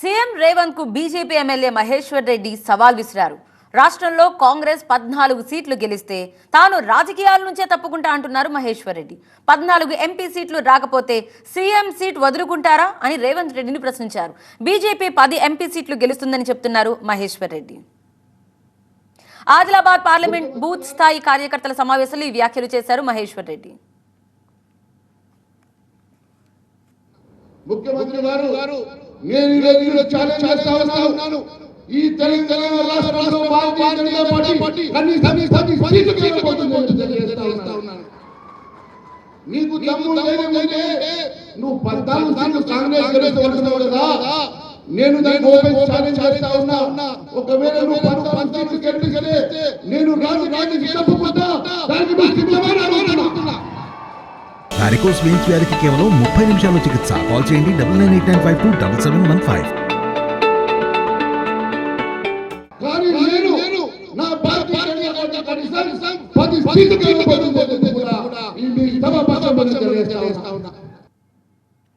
CM రేవంత్కు BJP MLA Maheshwar Reddy సవాల్ విసిరారు. రాష్ట్రంలో కాంగ్రెస్ పద్నాలుగు సీట్లు గెలిస్తే తాను రాజకీయాల నుంచే తప్పుకుంటా అంటున్నారు మహేశ్వర్ రెడ్డి. పద్నాలుగు ఎంపీ సీట్లు రాకపోతే సీఎం సీట్ వదులుకుంటారా అని రేవంత్ రెడ్డిని ప్రశ్నించారు. బీజేపీ పది ఎంపీ సీట్లు గెలుస్తుందని చెప్తున్నారు మహేశ్వర్ రెడ్డి. ఆదిలాబాద్ పార్లమెంట్ బూత్ స్థాయి కార్యకర్తల సమావేశంలో ఈ వ్యాఖ్యలు చేశారు మహేశ్వర్ రెడ్డి. ముఖ్యమంత్రి గారు నేను ఈరోజు ఛాలెంజ్ చేస్తా ఉన్నాను. ఈ తెలంగాణ రాష్ట్రంలో భారతీయ జనతా పార్టీ కనీసం పది సీట్లు గెలవబోతుందని తెలియజేస్తా ఉన్నాను. నీకు నువ్వు పద్నాలుగు సీట్లు కాంగ్రెస్ గెలుస్తావు కదా? నేను దాన్ని ఓపెన్ ఛాలెంజ్ చేస్తా ఉన్నా. ఒకవేళ నువ్వు పద్నాలుగు సీట్లు గెలిపిస్తే నేను రాజు రాజు తప్పుకుంటా వారికోస్ వెయిన్స్ వ్యాధికి కేవలం ముప్పై నిమిషాల్లో చికిత్స. కాల్ చేయండి double nine eight nine five two double seven one five. కానీ నేను నా పార్టీ కార్యకర్త కనీసం పది సీట్లు కూడా. ఈ సభ పక్షం తెలియజేస్తా ఉన్నా